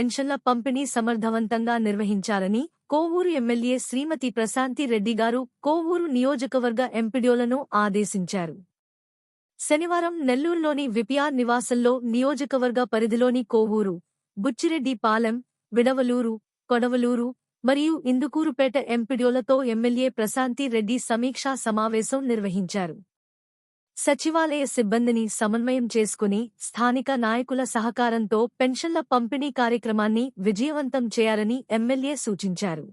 పెన్షన్ల పంపిణీ సమర్థవంతంగా నిర్వహించాలని కోవూరు ఎమ్మెల్యే శ్రీమతి ప్రశాంతి రెడ్డి గారు కోవూరు నియోజకవర్గ ఎంపీడీలను ఆదేశించారు. శనివారం నెల్లూరులోని విపిఆర్ నివాసంలో నియోజకవర్గ పరిధిలోని కోవూరు బుచ్చిరెడ్డి పాలెం విడవలూరు కొడవలూరు మరియు ఇందుకూరుపేట ఎంపీడీలతో ఎమ్మెల్యే ప్రశాంతి రెడ్డి సమీక్షా సమావేశం నిర్వహించారు. సచివాలయ సిబ్బందిని సమన్వయం చేసుకుని స్థానిక నాయకుల సహకారంతో పెన్షన్ల పంపిణీ కార్యక్రమాన్ని విజయవంతం చేయాలని ఎమ్మెల్యే సూచించారు.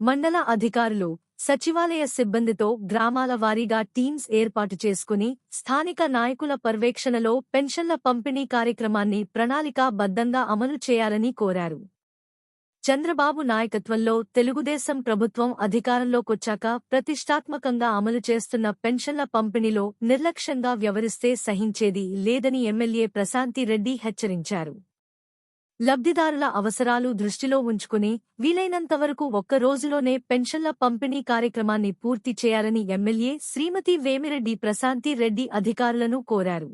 మండల అధికారులు సచివాలయ సిబ్బందితో గ్రామాల వారీగా టీమ్స్ ఏర్పాటు చేసుకుని స్థానిక నాయకుల పర్యవేక్షణలో పెన్షన్ల పంపిణీ కార్యక్రమాన్ని ప్రణాళికాబద్ధంగా అమలు చేయాలని కోరారు. చంద్రబాబు నాయకత్వంలో తెలుగుదేశం ప్రభుత్వం అధికారంలోకొచ్చాక ప్రతిష్టాత్మకంగా అమలు చేస్తున్న పెన్షన్ల పంపిణీలో నిర్లక్ష్యంగా వ్యవహరిస్తే సహించేది లేదని ఎమ్మెల్యే ప్రశాంతి రెడ్డి హెచ్చరించారు. లబ్ధిదారుల అవసరాలు దృష్టిలో ఉంచుకుని వీలైనంతవరకు ఒక్క రోజులోనే పెన్షన్ల పంపిణీ కార్యక్రమాన్ని పూర్తి చేయాలని ఎమ్మెల్యే శ్రీమతి వేమిరెడ్డి ప్రశాంతి రెడ్డి అధికారులను కోరారు.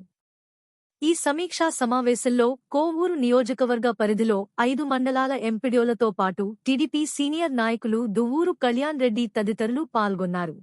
ఈ సమీక్షా సమావేశంలో కోవూరు నియోజకవర్గ పరిధిలో ఐదు మండలాల ఎంపీడీలతో పాటు టీడీపీ సీనియర్ నాయకులు దువ్వూరు కళ్యాణ్ రెడ్డి తదితరులు పాల్గొన్నారు.